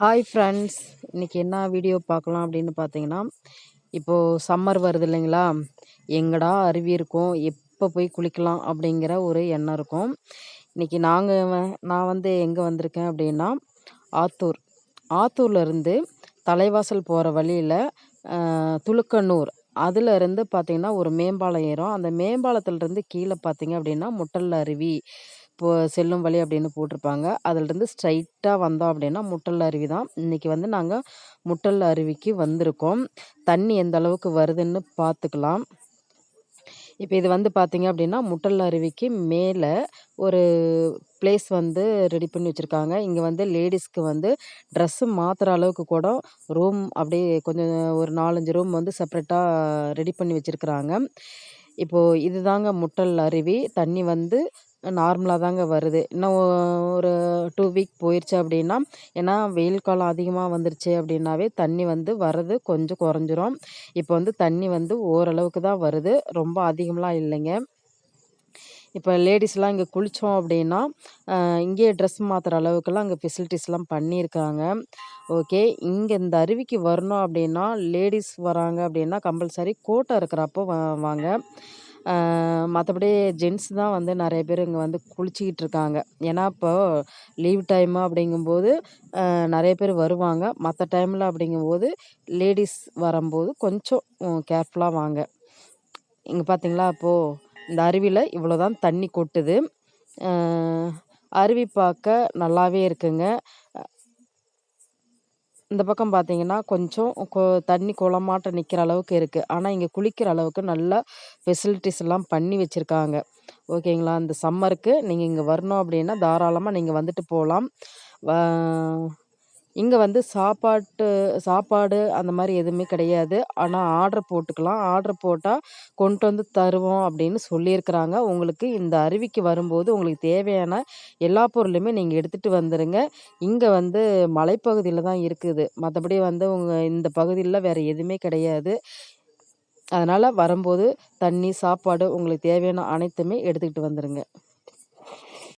Hi friends இன்றைக்கி என்ன video பார்க்கலாம் அப்படின்னு பார்த்தீங்கன்னா இப்போது சம்மர் வருது இல்லைங்களா? எங்கடா அருவி இருக்கும்? எப்போ போய் குளிக்கலாம் அப்படிங்கிற ஒரு எண்ணம் இருக்கும். இன்றைக்கி நாங்கள் நான் வந்து எங்கே வந்திருக்கேன் அப்படின்னா ஆத்தூர். ஆத்தூர்லேருந்து தலைவாசல் போகிற வழியில் துளுக்கண்ணூர் அதில் இருந்து பார்த்திங்கன்னா ஒரு மேம்பாலம் ஏறும். அந்த மேம்பாலத்துலேருந்து கீழே பார்த்தீங்க அப்படின்னா முட்டல் அருவி. போ செல்லும் வழி அப்படின்னு போட்டிருப்பாங்க. அதிலிருந்து ஸ்ட்ரைட்டாக வந்தோம் அப்படின்னா முட்டல் அருவி தான் இன்றைக்கி வந்து நாங்கள் முட்டல் அருவிக்கு வந்திருக்கோம். தண்ணி எந்த அளவுக்கு வருதுன்னு பார்த்துக்கலாம் இப்போ இது வந்து பார்த்திங்க அப்படின்னா முட்டல் அருவிக்கு மேலே ஒரு பிளேஸ் வந்து ரெடி பண்ணி வச்சுருக்காங்க. இங்கே வந்து லேடிஸ்க்கு வந்து ட்ரெஸ்ஸு மாற்றுற அளவுக்கு கூட ரூம் அப்படியே கொஞ்சம் ஒரு நாலஞ்சு ரூம் வந்து செப்ரேட்டாக ரெடி பண்ணி வச்சுருக்குறாங்க. இப்போது இதுதாங்க முட்டல் அருவி. தண்ணி வந்து நார்மலாக தாங்க வருது. இன்னும் ஒரு டூ வீக் போயிடுச்சு அப்படின்னா ஏன்னா வெயில் காலம் அதிகமாக வந்துருச்சு அப்படின்னாவே தண்ணி வந்து வர்றது கொஞ்சம் குறைஞ்சிரும். இப்போ வந்து தண்ணி வந்து ஓரளவுக்கு தான் வருது. ரொம்ப அதிகம்லாம் இல்லைங்க. இப்போ லேடிஸ்லாம் இங்கே குளித்தோம் அப்படின்னா இங்கேயே ட்ரெஸ் மாற்றுற அளவுக்குலாம் அங்கே ஃபெசிலிட்டிஸ்லாம் பண்ணியிருக்காங்க. ஓகே இங்கே இந்த அருவிக்கு வரணும் அப்படின்னா லேடிஸ் வராங்க அப்படின்னா கம்பல்சரி கோட்டை இருக்கிறப்போ வாங்க. மற்றபடி ஜென்ஸ் தான் வந்து நிறைய பேர் இங்கே வந்து குளிச்சிக்கிட்டு இருக்காங்க. ஏன்னா இப்போது லீவ் டைமு அப்படிங்கும்போது நிறைய பேர் வருவாங்க. மற்ற டைமில் அப்படிங்கும்போது லேடிஸ் வரும்போது கொஞ்சம் கேர்ஃபுல்லாக வாங்க. இங்கே பார்த்தீங்களா அப்போது இந்த அருவியில் இவ்வளோ தான் தண்ணி கொட்டுது. அருவி பார்க்க நல்லாவே இருக்குங்க. இந்த பக்கம் பார்த்தீங்கன்னா கொஞ்சம் தண்ணி குளமாட்ட நிற்கிற அளவுக்கு இருக்குது ஆனால் இங்கே குளிக்கிற அளவுக்கு நல்லா ஃபெசிலிட்டிஸ் எல்லாம் பண்ணி வச்சுருக்காங்க. ஓகேங்களா? இந்த சம்மருக்கு நீங்கள் இங்கே வரணும் அப்படின்னா தாராளமாக நீங்கள் வந்துட்டு போகலாம் இங்கே வந்து சாப்பாட்டு சாப்பாடு அந்த மாதிரி எதுவுமே கிடையாது. ஆனால் ஆர்டர் போட்டுக்கலாம். ஆர்டர் போட்டால் கொண்டு வந்து தருவோம் அப்படின்னு சொல்லியிருக்கிறாங்க. உங்களுக்கு இந்த அருவிக்கு வரும்போது உங்களுக்கு தேவையான எல்லா பொருளுமே நீங்கள் எடுத்துகிட்டு வந்துடுங்க இங்கே வந்து மலைப்பகுதியில் தான் இருக்குது. மற்றபடி வந்து உங்கள் இந்த பகுதியில் வேறு எதுவுமே கிடையாது. அதனால் வரும்போது தண்ணி சாப்பாடு உங்களுக்கு தேவையான அனைத்துமே எடுத்துக்கிட்டு வந்துடுங்க